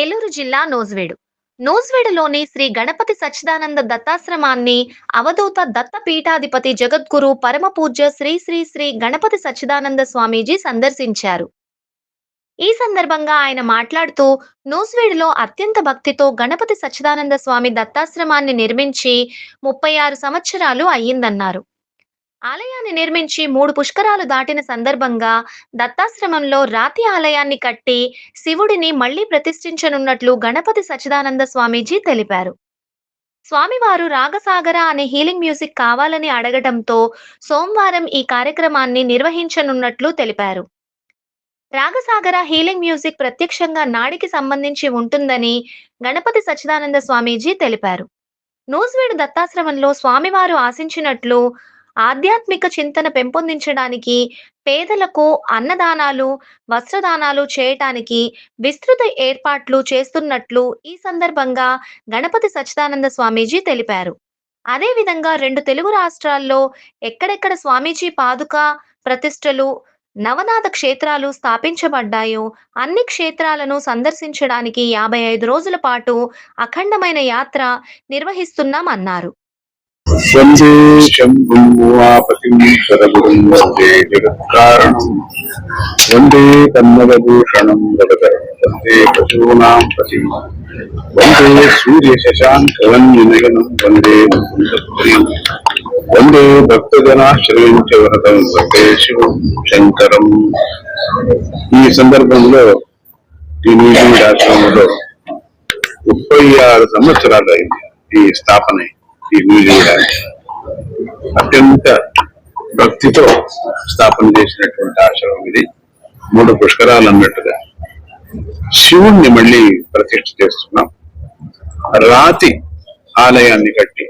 ఏలూరు జిల్లా నోజ్వేడు. నోజ్వేడులోని శ్రీ గణపతి సచ్చిదానంద దత్తాశ్రమాన్ని అవధూత దత్త పీఠాధిపతి జగద్గురు పరమ పూజ్య శ్రీ శ్రీ శ్రీ గణపతి సచ్చిదానంద స్వామీజీ సందర్శించారు. ఈ సందర్భంగా ఆయన మాట్లాడుతూ నూజివీడులో అత్యంత భక్తితో గణపతి సచ్చిదానంద స్వామి దత్తాశ్రమాన్ని నిర్మించి ముప్పై ఆరు సంవత్సరాలు అయ్యిందన్నారు. ఆలయాన్ని నిర్మించి మూడు పుష్కరాలు దాటిన సందర్భంగా దత్తాశ్రమంలో రాతి ఆలయాన్ని కట్టి శివుడిని మళ్ళీ ప్రతిష్ఠించనున్నట్లు గణపతి సచిదానంద స్వామీజీ తెలిపారు. స్వామివారు రాగసాగర అనే హీలింగ్ మ్యూజిక్ కావాలని అడగటంతో సోమవారం ఈ కార్యక్రమాన్ని నిర్వహించనున్నట్లు తెలిపారు. రాగసాగర హీలింగ్ మ్యూజిక్ ప్రత్యక్షంగా నాడికి సంబంధించి ఉంటుందని గణపతి సచిదానంద స్వామీజీ తెలిపారు. నూజివీడు దత్తాశ్రమంలో స్వామివారు ఆశించినట్లు ఆధ్యాత్మిక చింతన పెంపొందించడానికి పేదలకు అన్నదానాలు వస్త్రదానాలు చేయటానికి విస్తృత ఏర్పాట్లు చేస్తున్నట్లు ఈ సందర్భంగా గణపతి సచ్చిదానంద స్వామీజీ తెలిపారు. అదేవిధంగా రెండు తెలుగు రాష్ట్రాల్లో ఎక్కడెక్కడ స్వామీజీ పాదుక ప్రతిష్టలు నవనాథ క్షేత్రాలు స్థాపించబడ్డాయో అన్ని క్షేత్రాలను సందర్శించడానికి యాభై ఐదు రోజుల పాటు అఖండమైన యాత్ర నిర్వహిస్తున్నామన్నారు. వందే శంభువాపతిం సరగురుం వందే జగత్కారణం వందే కన్నదభూషణం జగదరం వందే పశూనాం పతిం వందే సూర్య శశాంకవన్యనయనం వందే ముకుందప్రియం వందే భక్తజనాశ్రయం చ వరదం వందే శివం శంకరం ఈ సందర్భంలో ఈ ఆశ్రమంలో ముప్పై ఆరు సంవత్సరాలు అయింది ఈ స్థాపన. అయి. అత్యంత భక్తితో స్థాపన చేసినటువంటి ఆశ్రమం ఇది. మూడు పుష్కరాలు అన్నట్టుగా. శివుణ్ణి మళ్ళీ ప్రతిష్ఠ చేస్తున్నాం. రాతి ఆలయాన్ని కట్టి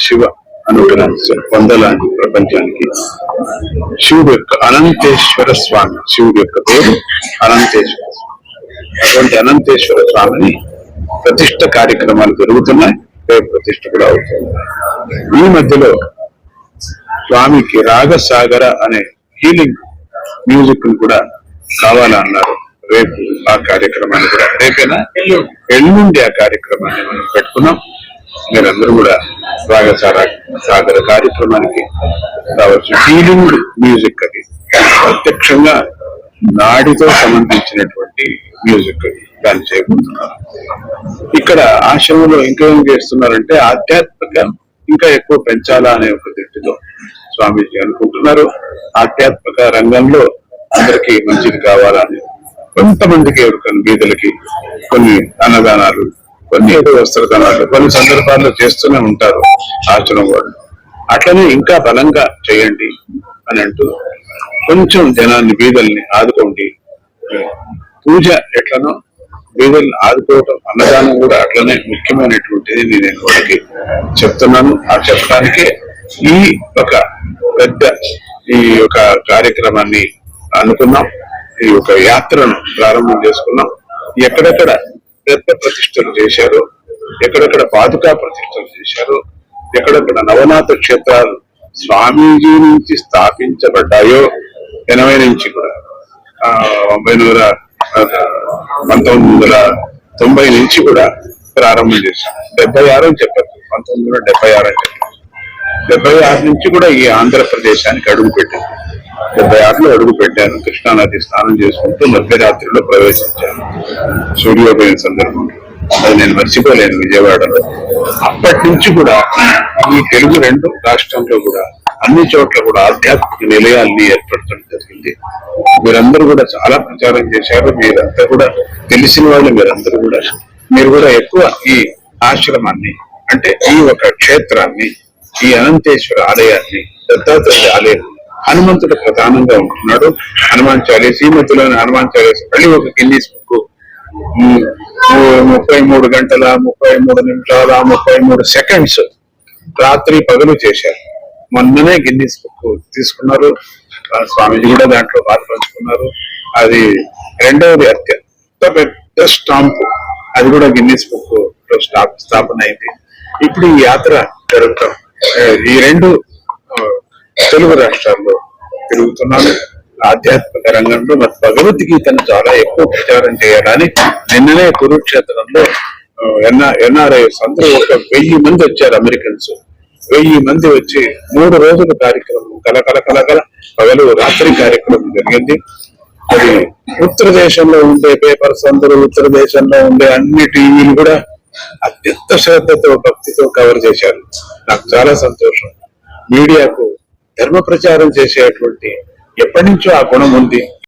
శివ అనుగ్రహం పొందలాంటి ప్రపంచానికి. శివుడు యొక్క అనంతేశ్వర స్వామి. శివుడు యొక్క పేరు అనంతేశ్వర స్వామి. అటువంటి అనంతేశ్వర స్వామిని ప్రతిష్ట కార్యక్రమాలు జరుగుతున్నాయి. రేపు ప్రతిష్ట కూడా అవుతుంది. ఈ మధ్యలో స్వామికి రాగసాగర అనే హీలింగ్ మ్యూజిక్ను కూడా కావాలన్నారు రేపు ఆ కార్యక్రమాన్ని కూడా. రేపేనా? ఎల్లుండి ఆ కార్యక్రమాన్ని మనం పెట్టుకున్నాం. మీరందరూ కూడా రాగసార సాగర కార్యక్రమానికి రావచ్చు హీలింగ్ మ్యూజిక్ అది. ప్రత్యక్షంగా నాడితో సంబంధించినటువంటి మ్యూజిక్ అది. దాన్ని చేయబోతున్నారు ఇక్కడ ఆశ్రమంలో ఇంకా ఏం చేస్తున్నారంటే ఆధ్యాత్మిక ఇంకా ఎక్కువ పెంచాలా అనే ఒక దృష్టితో స్వామీజీ అనుకుంటున్నారు. ఆధ్యాత్మిక రంగంలో అందరికీ మంచిది కావాలని కొంతమందికి ఎవరికైనా బీదలకి కొన్ని అన్నదానాలు కొన్ని ఏదో వస్త్రదానాలు కొన్ని సందర్భాల్లో చేస్తూనే ఉంటారు ఆశ్రమం వాళ్ళు. అట్లనే ఇంకా బలంగా చేయండి అని అంటూ కొంచెం జనాన్ని బీదల్ని ఆదుకోండి. పూజ ఎట్లనో బీదల్ని ఆదుకోవటం అన్నదానం కూడా అట్లనే ముఖ్యమైనటువంటిది నేను వాళ్ళకి చెప్తున్నాను. ఆ చెప్పడానికే ఈ ఒక పెద్ద ఈ యొక్క కార్యక్రమాన్ని అనుకున్నాం. ఈ యొక్క యాత్రను ప్రారంభం చేసుకున్నాం. ఎక్కడెక్కడ పెద్ద ప్రతిష్టలు చేశారు ఎక్కడెక్కడ పాదుకా ప్రతిష్టలు చేశారు ఎక్కడెక్కడ నవనాథ క్షేత్రాలు స్వామీజీ నుంచి స్థాపించబడ్డాయో ఎనభై నుంచి కూడా ఆ, ఒకనూర నూర పంతొమ్మిది వందల తొంభై నుంచి కూడా ప్రారంభం చేశాం. డెబ్బై ఆరు అని చెప్పారు పంతొమ్మిది వందల డెబ్బై ఆరు అని చెప్పారు డెబ్బై ఆరు నుంచి కూడా ఈ ఆంధ్రప్రదేశానికి అడుగు పెట్టాను డెబ్బై ఆరులో అడుగు పెట్టాను కృష్ణానది స్నానం చేసుకుంటూ మధ్యరాత్రిలో ప్రవేశించాను సూర్యోదయం సందర్భంలో. అది నేను మర్చిపోలేను విజయవాడలో. అప్పటి నుంచి కూడా ఈ తెలుగు రెండు రాష్ట్రంలో కూడా అన్ని చోట్ల కూడా ఆధ్యాత్మిక నిలయాల్ని ఏర్పడటం జరిగింది. మీరందరూ కూడా చాలా ప్రచారం చేశారు. మీరంతా కూడా తెలిసిన వాళ్ళు మీరందరూ కూడా. మీరు కూడా ఎక్కువ ఈ ఆశ్రమాన్ని అంటే ఈ ఒక క్షేత్రాన్ని ఈ అనంతేశ్వర ఆలయాన్ని దత్తాత్రేయ ఆలయం హనుమంతుడు ప్రధానంగా ఉంటున్నాడు. హనుమాన్ చాలీస్ ఈ మధ్యలోని హనుమాన్ చాలీస్ మళ్ళీ ఒక గిన్నీస్ బుక్ ముప్పై మూడు గంటల ముప్పై మూడు నిమిషాల ముప్పై మూడు సెకండ్స్ రాత్రి పగలు చేశారు. మొన్ననే గిన్నీస్ బుక్ తీసుకున్నారు. స్వామీజీ కూడా దాంట్లో పాల్పంచుకున్నారు. అది రెండవది అత్యంత పెద్ద స్టాంపు. అది కూడా గిన్నీస్ బుక్లో స్టాప్ స్థాపన అయింది. ఇప్పుడు ఈ యాత్ర జరుగుతాం. ఈ రెండు తెలుగు రాష్ట్రాల్లో తిరుగుతున్నాను ఆధ్యాత్మిక రంగంలో మరి భగవద్గీతను చాలా ఎక్కువ ప్రచారం చేయడానికి నిన్ననే కురుక్షేత్రంలో ఎన్ఆర్ఐ అందరూ ఒక వెయ్యి మంది వచ్చారు అమెరికన్స్. వెయ్యి మంది వచ్చి మూడు రోజుల కార్యక్రమం కలకల కలకల పగలు రాత్రి కార్యక్రమం జరిగింది. అది ఉత్తర దేశంలో ఉండే పేపర్స్ అందరూ ఉత్తర దేశంలో ఉండే అన్ని టీవీలు కూడా అత్యంత శ్రద్ధతో భక్తితో కవర్ చేశారు. నాకు చాలా సంతోషం. మీడియాకు ధర్మ ప్రచారం చేసేటువంటి ఎప్పటి నుంచో ఆ గుణం ఉంది.